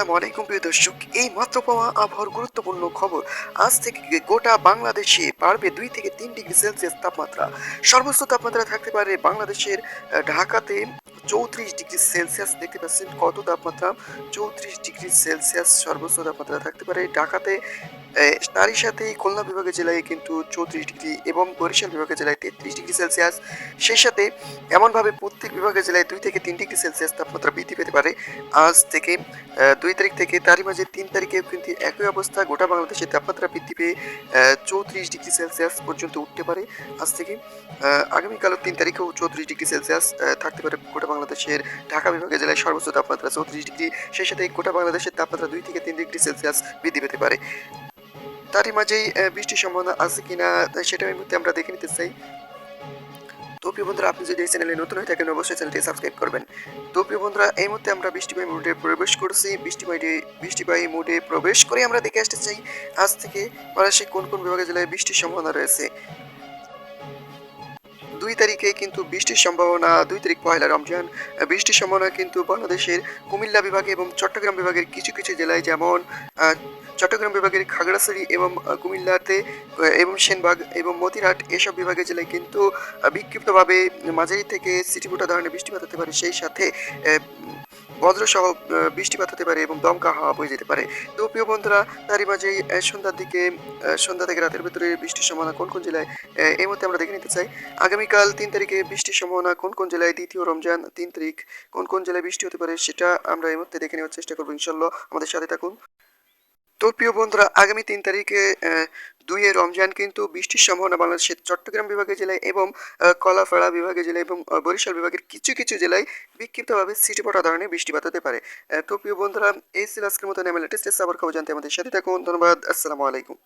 আসসালামু আলাইকুম প্রিয় দর্শক। এই মাত্র পাওয়া আবহাওয়ার গুরুত্বপূর্ণ খবর। আজ থেকে গোটা বাংলাদেশে পারবে দুই থেকে তিন ডিগ্রি সেলসিয়াস তাপমাত্রা। সর্বোচ্চ তাপমাত্রা থাকতে পারে বাংলাদেশের ঢাকাতে চৌত্রিশ ডিগ্রি সেলসিয়াস দেখতে পাচ্ছেন। কত তাপমাত্রা? চৌত্রিশ ডিগ্রি সেলসিয়াস সর্বোচ্চ তাপমাত্রা থাকতে পারে। ঢাকাতে তারই সাথে খুলনা বিভাগের জেলায় কিন্তু চৌত্রিশ ডিগ্রি এবং বরিশাল বিভাগের জেলায় তেত্রিশ ডিগ্রি সেলসিয়াস। সেই সাথে এমনভাবে প্রত্যেক বিভাগের জেলায় দুই থেকে তিন ডিগ্রি সেলসিয়াস তাপমাত্রা বৃদ্ধি পেতে পারে। আজ থেকে দুই তারিখ থেকে তারই মাঝে তিন তারিখেও কিন্তু একই অবস্থা গোটা বাংলাদেশের তাপমাত্রা বৃদ্ধি পেয়ে চৌত্রিশ ডিগ্রি সেলসিয়াস পর্যন্ত উঠতে পারে। আজ থেকে আগামীকালও তিন তারিখেও চৌত্রিশ ডিগ্রি সেলসিয়াস থাকতে পারে গোটা বাংলাদেশের। ঢাকা বিভাগের জেলায় সর্বোচ্চ তাপমাত্রা চৌত্রিশ ডিগ্রি। সেই সাথে গোটা বাংলাদেশের তাপমাত্রা দুই থেকে তিন ডিগ্রি সেলসিয়াস বৃদ্ধি পেতে পারে। তারই মাঝেই বৃষ্টির সম্ভাবনা আছে কিনা সেটা এই মুহূর্তে আমরা দেখে নিতে চাই। তো প্রিয় বন্ধুরা, আপনি যদি এই চ্যানেলে নতুন হয়ে থাকেন, অবশ্যই চ্যানেলটি সাবস্ক্রাইব করবেন। তো প্রিয় বন্ধুরা, এই মুহূর্তে আমরা বৃষ্টিবাই মোডে প্রবেশ করছি। বৃষ্টিবাই বৃষ্টিবাই মোডে প্রবেশ করে আমরা দেখে আসতে চাই, আজ থেকে বাংলাদেশে কোন কোন বিভাগে জেলায় বৃষ্টির সম্ভাবনা রয়েছে। দুই তারিখে কিন্তু বৃষ্টির সম্ভাবনা, দুই তারিখ পয়লা রমজান। বৃষ্টির সম্ভাবনা কিন্তু বাংলাদেশের কুমিল্লা বিভাগে এবং চট্টগ্রাম বিভাগের কিছু কিছু জেলায় যেমন চট্টগ্রাম বিভাগের খাগড়াছড়ি এবং কুমিল্লাতে এবং সেনবাগ এবং মতিরাট এসব বিভাগের জেলায় কিন্তু বিক্ষিপ্তভাবে মাঝারি থেকে সিটিফোটা ধরনের বৃষ্টিপাত হতে পারে। সেই সাথে বজ্রসহ বৃষ্টিপাত হতে পারে এবং দমকা হাওয়া বয়ে যেতে পারে। তো প্রিয় বন্ধুরা তারই আহ, সন্ধ্যার দিকে সন্ধ্যা থেকে রাতের ভিতরে বৃষ্টির সম্ভাবনা কোন কোন জেলায় এই মুহূর্তে আমরা দেখে নিতে চাই। আগামীকাল তিন তারিখে বৃষ্টির সম্ভাবনা কোন কোন জেলায় দ্বিতীয় রমজান তিন তারিখ কোন কোন জেলায় বৃষ্টি হতে পারে সেটা আমরা এই মুহূর্তে দেখে নেওয়ার চেষ্টা করব ইনশাল্লাহ আমাদের সাথে থাকুন। তো প্রিয় বন্ধুরা আগামী তিন তারিখে দুইয়ে রমজান কিন্তু বৃষ্টির সম্ভাবনা বাংলাদেশের চট্টগ্রাম বিভাগের জেলায় এবং কলাফাড়া বিভাগের জেলায় এবং বরিশাল বিভাগের কিছু কিছু জেলায় বিক্ষিপ্তভাবে সিটিপটা ধরনের বৃষ্টিপাত হতে পারে। তো প্রিয় বন্ধুরা, এই ছিল মতো মতন এমএলএ টেস্ট আবার খবর জানতে আমাদের সাথে থাকুন। ধন্যবাদ। আসসালামু আলাইকুম।